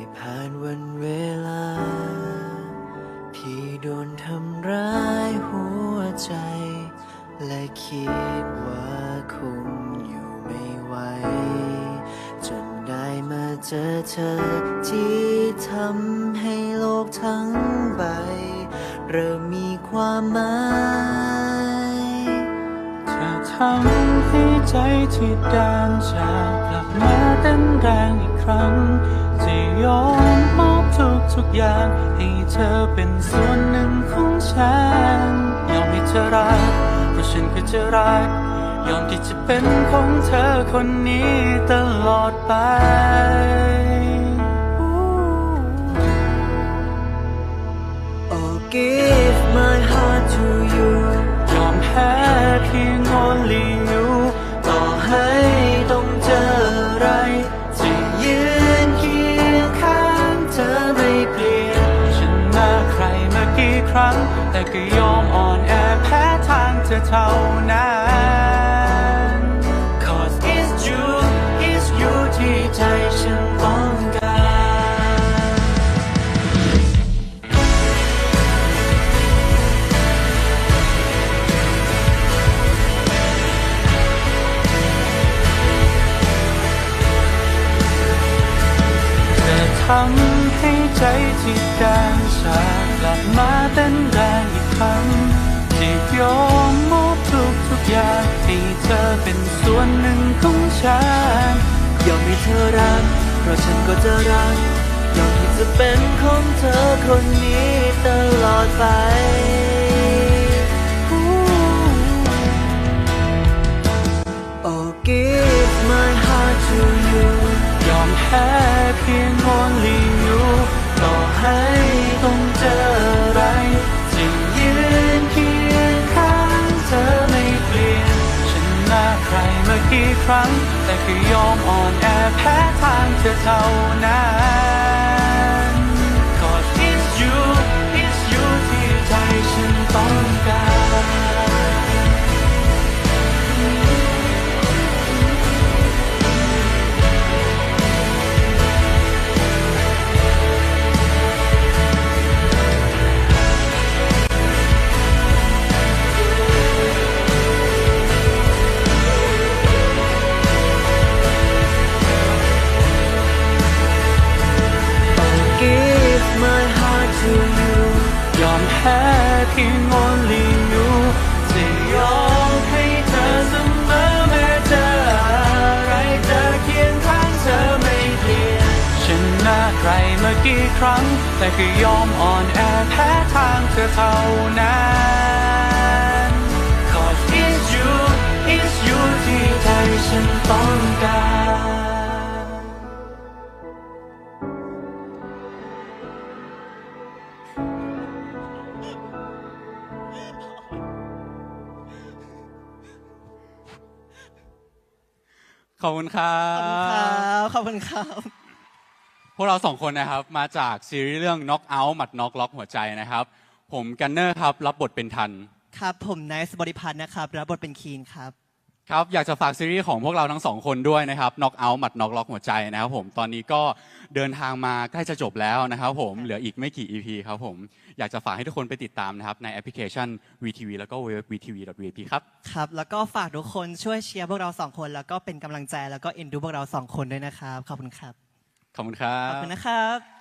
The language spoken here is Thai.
ยผ่านวันเวลา ที่โดนทำร้ายหัวใจ และคิดว่าคงอยู่ไม่ไหว จนได้มาเจอเธอ ที่ทำให้โลกทั้งใบ เริ่มมีความหมายจะทำให้ใจที่ดานจากกลับมาเต้นแรงอีกครั้ง ยอมมอบทุกทุกๆอย่าง ให้เธอเป็นส่วนหนึ่งของฉัน ยอมให้เธอรัก เพราะฉันก็จะรัก ยอมที่จะเป็นของเธอคนนี้ตลอดไป Oh give my ครั้ง แต่ก็ยอมอ่อนแอแพ้ทางเธอเท่านั้น Cause it's you it's you ที่ใจฉันต้องการจะทำให้ใจที่แดนชากลับมา เพราะฉันก็จะรักยอมที่จะเป็นของเธอคนนี้ตลอดไปโอ้ give my heart to you ยอมแพ้เพียง only ครั้ง แต่คือยอมอ่อนแอแพ้ทางเธอเท่านั้น เพียง only you จะยอมให้เธอเสมอแม้จออะไรจะเคียงข้างเธอไม่เปลี่ยนชนะใครมากี่ครั้ง แต่ก็ยอมอ่อนแอแพ้ทางเธอเท่านั้น ขอบคุณครับขอบคุณครับ พวกเราสองคนนะครับมาจากซีรีส์เรื่อง knock out หมัดน็อกล็อกหัวใจนะครับ ผมกันเนอร์ครับ รับบทเป็นทัน ครับ ผมนายสบริพันธ์นะครับ รับบทเป็นคีนครับ ครับอยากจะฝากซีรีส์ของพวกเราทั้งสองคนด้วยนะครับ knock out หมัดน็อกล็อกหัวใจนะครับผมตอนนี้ก็เดินทางมาใกล้จะจบแล้วนะครับผมเหลืออีกไม่กี่ EP ครับผมอยากจะฝากให้ทุกคนไปติดตามนะครับในแอปพลิเคชัน VTV แล้วก็เว็บ VTV.vp ครับครับ แล้วก็ฝากทุกคนช่วยเชียร์พวกเราสองคน แล้วก็เป็นกำลังใจแล้วก็เอ็นดูพวกเราสองคนด้วยนะครับขอบคุณครับขอบคุณครัขอบ บคุณนะครับ